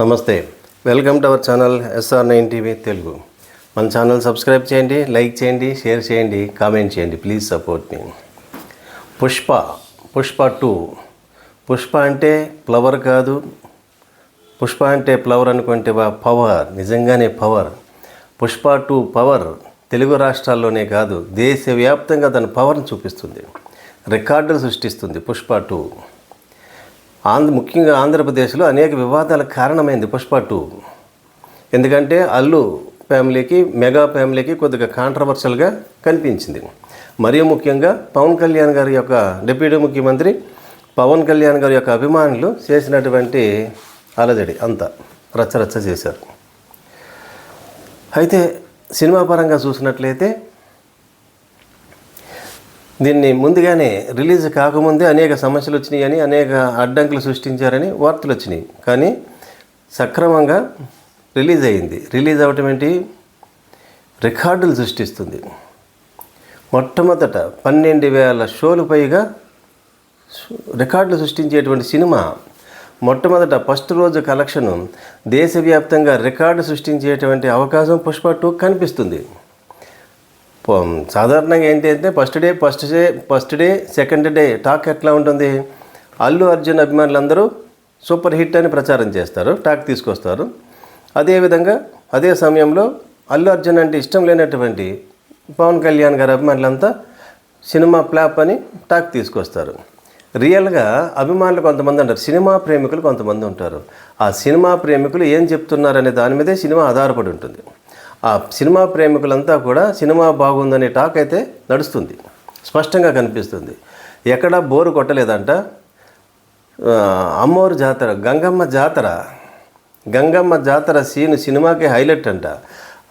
నమస్తే. Welcome to our channel SR nine TV Telugu. మన channel subscribe చేయండి like చేయండి షేర్ చేయండి కామెంట్ చేయండి. Please support me. Pushpa Pushpa two. Pushpa అంటే ఫ్లవర్ కాదు. పుష్ప అంటే ఫ్లవర్ అనుకుంటే వా పవర్. నిజంగానే power. Pushpa two power Telugu రాష్ట్రాల్లోనే కాదు దేశవ్యాప్తంగా తన పవర్ని చూపిస్తుంది. రికార్డులు సృష్టిస్తుంది పుష్ప టూ. ఆంధ్ర ముఖ్యంగా ఆంధ్రప్రదేశ్లో అనేక వివాదాలకు కారణమైంది పుష్ప టూ. ఎందుకంటే అల్లు ఫ్యామిలీకి మెగా ఫ్యామిలీకి కొద్దిగా కాంట్రవర్షియల్గా కనిపించింది. మరియు ముఖ్యంగా పవన్ కళ్యాణ్ గారి యొక్క డిప్యూటీ ముఖ్యమంత్రి పవన్ కళ్యాణ్ గారి యొక్క అభిమానులు చేసినటువంటి అలజడి అంతా రచ్చరచ్చ చేశారు. అయితే సినిమా పరంగా చూసినట్లయితే దీన్ని ముందుగానే రిలీజ్ కాకముందే అనేక సమస్యలు వచ్చినాయని అనేక అడ్డంకులు సృష్టించారని వార్తలు వచ్చినాయి. కానీ సక్రమంగా రిలీజ్ అయింది. రిలీజ్ అవటం ఏంటి? రికార్డులు సృష్టిస్తుంది. మొట్టమొదట పన్నెండు వేల షోలు పైగా రికార్డులు సృష్టించేటువంటి సినిమా మొట్టమొదట ఫస్ట్ రోజు కలెక్షన్ దేశవ్యాప్తంగా రికార్డు సృష్టించేటువంటి అవకాశం పుష్ప టూ కనిపిస్తుంది. సాధారణంగా ఏంటంటే first day first day first day second day talk ఎట్లా ఉంటుంది? అల్లు అర్జున్ అభిమానులందరూ సూపర్ హిట్ అని ప్రచారం చేస్తారు టాక్ తీసుకొస్తారు. అదేవిధంగా అదే సమయంలో అల్లు అర్జున్ అంటే ఇష్టం లేనటువంటి పవన్ కళ్యాణ్ గారి అభిమానులంతా సినిమా ప్లాప్ అని టాక్ తీసుకొస్తారు. రియల్గా అభిమానులు కొంతమంది అంటారు సినిమా ప్రేమికులు కొంతమంది ఉంటారు. ఆ సినిమా ప్రేమికులు ఏం చెప్తున్నారనే దాని మీదే సినిమా ఆధారపడి ఉంటుంది. ఆ సినిమా ప్రేమికులంతా కూడా సినిమా బాగుందనే టాక్ అయితే నడుస్తుంది. స్పష్టంగా కనిపిస్తుంది. ఎక్కడా బోరు కొట్టలేదంట. అమ్మోరు జాతర గంగమ్మ జాతర గంగమ్మ జాతర సీన్ సినిమాకి హైలైట్ అంట.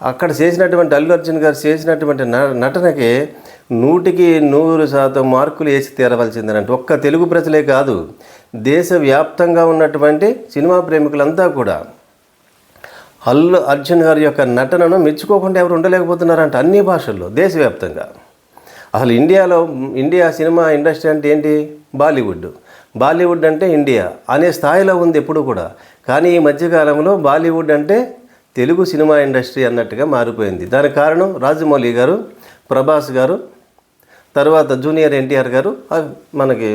అక్కడ చేసినటువంటి అల్లు అర్జున్ గారు చేసినటువంటి న- నటనకి నూటికి నూరు శాతం మార్కులు వేసి తీరవలసిందేనంటే. ఒక్క తెలుగు ప్రజలే కాదు దేశవ్యాప్తంగా ఉన్నటువంటి సినిమా ప్రేమికులంతా కూడా. అల్లు అర్జున్ గారి యొక్క నటనను మెచ్చుకోకుండా ఎవరు ఉండలేకపోతున్నారంట అన్ని భాషల్లో దేశవ్యాప్తంగా. అసలు ఇండియాలో ఇండియా సినిమా ఇండస్ట్రీ అంటే ఏంటి? బాలీవుడ్. బాలీవుడ్ అంటే ఇండియా అనే స్థాయిలో ఉంది ఎప్పుడు కూడా. కానీ ఈ మధ్యకాలంలో బాలీవుడ్ అంటే తెలుగు సినిమా ఇండస్ట్రీ అన్నట్టుగా మారిపోయింది. దానికి కారణం రాజమౌళి గారు ప్రభాస్ గారు తర్వాత జూనియర్ ఎన్టీఆర్ గారు మనకి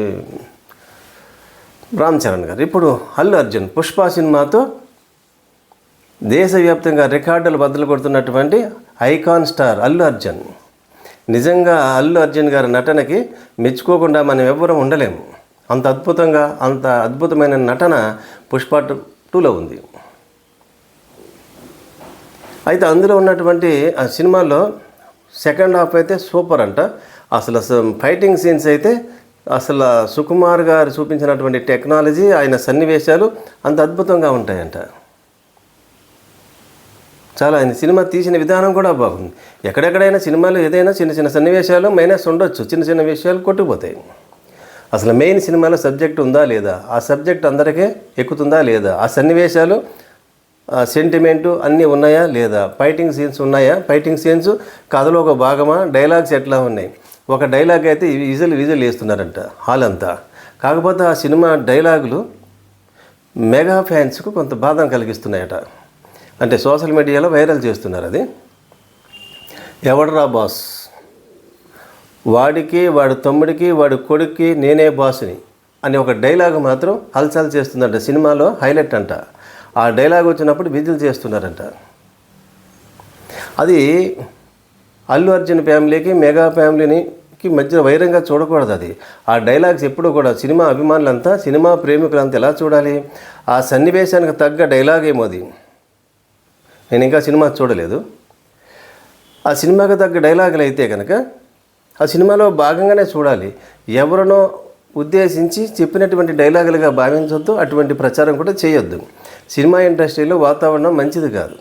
రామ్ చరణ్ గారు. ఇప్పుడు అల్లు అర్జున్ పుష్ప సినిమాతో దేశవ్యాప్తంగా రికార్డులు బద్దలు కొడుతున్నటువంటి ఐకాన్ స్టార్ అల్లు అర్జున్. నిజంగా అల్లు అర్జున్ గారి నటనకి మెచ్చుకోకుండా మనం ఎవ్వరం ఉండలేము. అంత అద్భుతంగా అంత అద్భుతమైన నటన పుష్ప టూలో ఉంది. అయితే అందులో ఉన్నటువంటి ఆ సినిమాలో సెకండ్ హాఫ్ అయితే సూపర్ అంట. అసలు అసలు ఫైటింగ్ సీన్స్ అయితే అసలు సుకుమార్ గారు చూపించినటువంటి టెక్నాలజీ ఆయన సన్నివేశాలు అంత అద్భుతంగా ఉంటాయంట. చాలా ఆయన సినిమా తీసిన విధానం కూడా బాగుంది. ఎక్కడెక్కడైనా సినిమాలో ఏదైనా చిన్న చిన్న సన్నివేశాలు మైనస్ ఉండొచ్చు. చిన్న చిన్న విషయాలు కొట్టుకుపోతాయి. అసలు మెయిన్ సినిమాలో సబ్జెక్ట్ ఉందా లేదా? ఆ సబ్జెక్ట్ అందరికీ ఎక్కుతుందా లేదా? ఆ సన్నివేశాలు సెంటిమెంటు అన్నీ ఉన్నాయా లేదా? ఫైటింగ్ సీన్స్ ఉన్నాయా? ఫైటింగ్ సీన్స్ కథలో ఒక భాగమా? డైలాగ్స్ ఎట్లా ఉన్నాయి? ఒక డైలాగ్ అయితే విజువల్ విజువల్ వేస్తున్నారంట హాల్ అంతా కాకపోతే ఆ సినిమా డైలాగులు మెగా ఫ్యాన్స్కు కొంత బాధం కలిగిస్తున్నాయట. అంటే సోషల్ మీడియాలో వైరల్ చేస్తున్నారు అది. ఎవడరా బాస్? వాడికి వాడి తమ్ముడికి వాడి కొడుక్కి నేనే బాస్ని అని ఒక డైలాగ్ మాత్రం హల్చల్ చేస్తుందంట. సినిమాలో హైలైట్ అంట. ఆ డైలాగ్ వచ్చినప్పుడు విధులు చేస్తున్నారంట. అది అల్లు అర్జున్ ఫ్యామిలీకి మెగా ఫ్యామిలీకి మధ్య వైరంగా చూడకూడదు అది. ఆ డైలాగ్స్ ఎప్పుడు కూడా సినిమా అభిమానులంతా సినిమా ప్రేమికులంతా ఎలా చూడాలి? ఆ సన్నివేశానికి తగ్గ డైలాగ్ ఏమో అది. నేను ఇంకా సినిమా చూడలేదు. ఆ సినిమాకి తగ్గ డైలాగులు అయితే కనుక ఆ సినిమాలో భాగంగానే చూడాలి. ఎవరినో ఉద్దేశించి చెప్పినటువంటి డైలాగులుగా భావించొద్దు అటువంటి ప్రచారం కూడా చేయొద్దు. సినిమా ఇండస్ట్రీలో వాతావరణం మంచిది కాదు.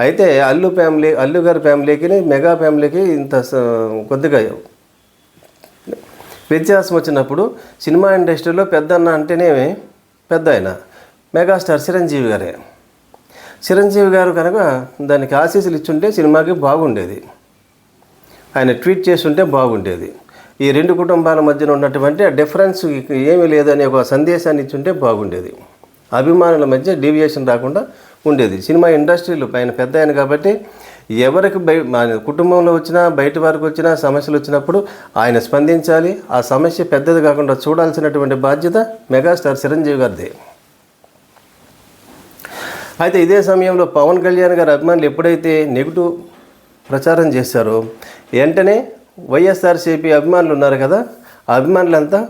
అయితే అల్లు ఫ్యామిలీ అల్లు గారి ఫ్యామిలీకి మెగా ఫ్యామిలీకి ఇంత స- కొద్దిగా వ్యత్యాసం వచ్చినప్పుడు సినిమా ఇండస్ట్రీలో పెద్దన్న అంటేనే పెద్ద ఆయన మెగాస్టార్ చిరంజీవి గారే. చిరంజీవి గారు కనుక దానికి ఆశీస్సులు ఇచ్చుంటే సినిమాకి బాగుండేది. ఆయన ట్వీట్ చేస్తుంటే బాగుండేది. ఈ రెండు కుటుంబాల మధ్యన ఉన్నటువంటి డిఫరెన్స్ ఏమీ లేదనే ఒక సందేశాన్ని ఇచ్చుంటే బాగుండేది. అభిమానుల మధ్య డీవియేషన్ రాకుండా ఉండేది. సినిమా ఇండస్ట్రీలో పైన పెద్ద ఆయన కాబట్టి ఎవరికి బయ కుటుంబంలో వచ్చినా బయట వారికి వచ్చినా సమస్యలు వచ్చినప్పుడు ఆయన స్పందించాలి. ఆ సమస్య పెద్దది కాకుండా చూడాల్సినటువంటి బాధ్యత మెగాస్టార్ చిరంజీవి గారిదే. అయితే ఇదే సమయంలో పవన్ కళ్యాణ్ గారి అభిమానులు ఎప్పుడైతే నెగిటివ్ ప్రచారం చేశారో వెంటనే వైఎస్ఆర్సీపీ అభిమానులు ఉన్నారు కదా ఆ అభిమానులంతా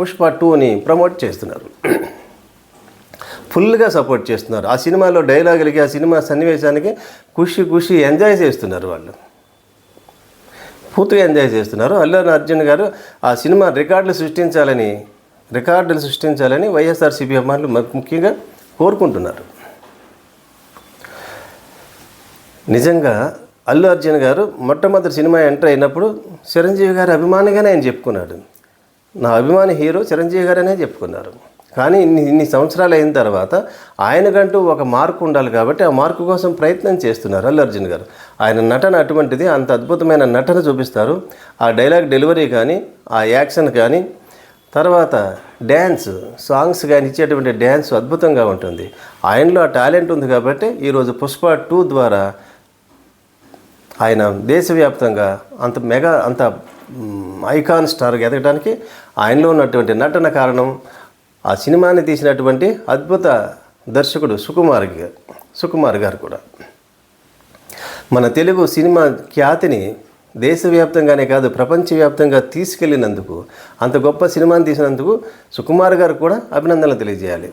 పుష్ప టూని ప్రమోట్ చేస్తున్నారు. ఫుల్గా సపోర్ట్ చేస్తున్నారు. ఆ సినిమాలో డైలాగులకి ఆ సినిమా సన్నివేశానికి ఖుషి ఖుషి ఎంజాయ్ చేస్తున్నారు వాళ్ళు. పూర్తిగా ఎంజాయ్ చేస్తున్నారు. అల్లు అర్జున్ గారు ఆ సినిమా రికార్డులు సృష్టించాలని రికార్డులు సృష్టించాలని వైఎస్ఆర్సీపీ అభిమానులు ముఖ్యంగా కోరుకుంటున్నారు. నిజంగా అల్లు అర్జున్ గారు మొట్టమొదటి సినిమా ఎంటర్ అయినప్పుడు చిరంజీవి గారి అభిమానిగానే ఆయన చెప్పుకున్నాడు. నా అభిమాని హీరో చిరంజీవి గారనే చెప్పుకున్నారు. కానీ ఇన్ని ఇన్ని సంవత్సరాలు అయిన తర్వాత ఆయనకంటూ ఒక మార్కు ఉండాలి కాబట్టి ఆ మార్కు కోసం ప్రయత్నం చేస్తున్నారు అల్లు అర్జున్ గారు. ఆయన నటన అటువంటిది అంత అద్భుతమైన నటన చూపిస్తారు. ఆ డైలాగ్ డెలివరీ కానీ ఆ యాక్షన్ కానీ తర్వాత డ్యాన్స్ సాంగ్స్ కానీ ఇచ్చేటువంటి డ్యాన్స్ అద్భుతంగా ఉంటుంది. ఆయనలో ఆ టాలెంట్ ఉంది కాబట్టి ఈరోజు పుష్ప టూ ద్వారా ఆయన దేశవ్యాప్తంగా అంత మెగా అంత ఐకాన్ స్టార్గా ఎదగడానికి ఆయనలో ఉన్నటువంటి నటన కారణం ఆ సినిమాని తీసినటువంటి అద్భుత దర్శకుడు సుకుమార్ గారు సుకుమార్ గారు కూడా. మన తెలుగు సినిమా ఖ్యాతిని దేశవ్యాప్తంగానే కాదు ప్రపంచవ్యాప్తంగా తీసుకెళ్ళినందుకు అంత గొప్ప సినిమాని తీసినందుకు సుకుమార్ గారు కూడా అభినందనలు తెలియజేయాలి.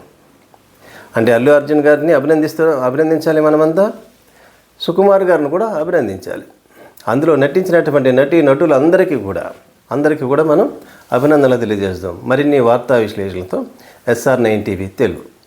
అంటే అల్లు అర్జున్ గారిని అభినందిస్తూ అభినందించాలి మనమంతా. సుకుమార్ గారిని కూడా అభినందించాలి. అందులో నటించినటువంటి నటి నటులందరికీ కూడా అందరికీ కూడా మనం అభినందనలు తెలియజేస్తాం మరిన్ని వార్తా విశ్లేషణలతో ఎస్ఆర్ నైన్ టీవీ తెలుగు.